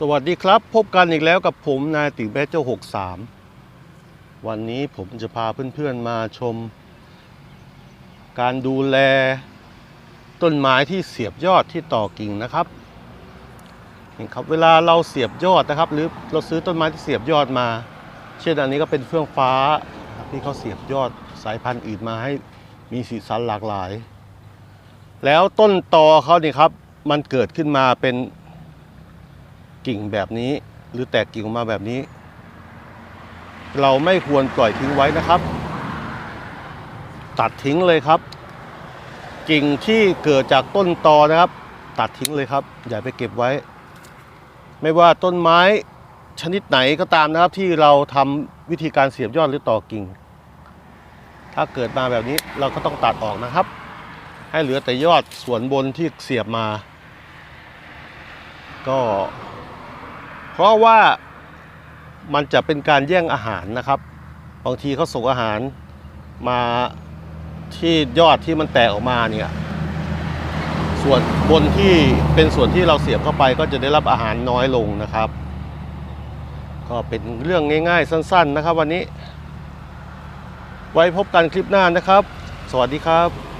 สวัสดีครับ พบกันอีกแล้วกับผมนายติแบเจ้า63 วันนี้ผมจะพาเพื่อนๆมาชม การดูแลต้นไม้ที่เสียบยอดที่ต่อกิ่งนะครับนี่ครับเวลาเราเสียบยอดนะครับ หรือเราซื้อต้นไม้ที่เสียบยอดมา เช่นอันนี้ก็เป็นเฟื่องฟ้าที่เขาเสียบยอดสายพันธุ์อื่นมาให้มีสีสันหลากหลาย แล้วต้นตอเขานี่ครับมันเกิดขึ้นมาเป็น กิ่งแบบนี้ หรือแตกกิ่งออกมาแบบนี้ เราไม่ควรปล่อยทิ้งไว้นะครับ ตัดทิ้งเลยครับ กิ่งที่เกิดจากต้นตอนะครับ ตัดทิ้งเลยครับ อย่าไปเก็บไว้ ไม่ว่าต้นไม้ชนิดไหนก็ตามนะครับ ที่เราทำวิธีการเสียบยอดหรือต่อกิ่ง ถ้าเกิดมาแบบนี้เราก็ต้องตัดออกนะครับ ให้เหลือแต่ยอดส่วนบนที่เสียบมา ก็ เพราะว่ามันจะเป็นการแย่งอาหารนะครับ บางทีเขาส่งอาหารมาที่ยอดที่มันแตกออกมาเนี่ยส่วนบนที่เป็นส่วนที่เราเสียบเข้าไปก็จะได้รับอาหารน้อยลงนะครับ ก็เป็นเรื่องง่าย ๆ สั้น ๆ นะครับ วันนี้ ไว้พบกันคลิปหน้านะครับ สวัสดีครับ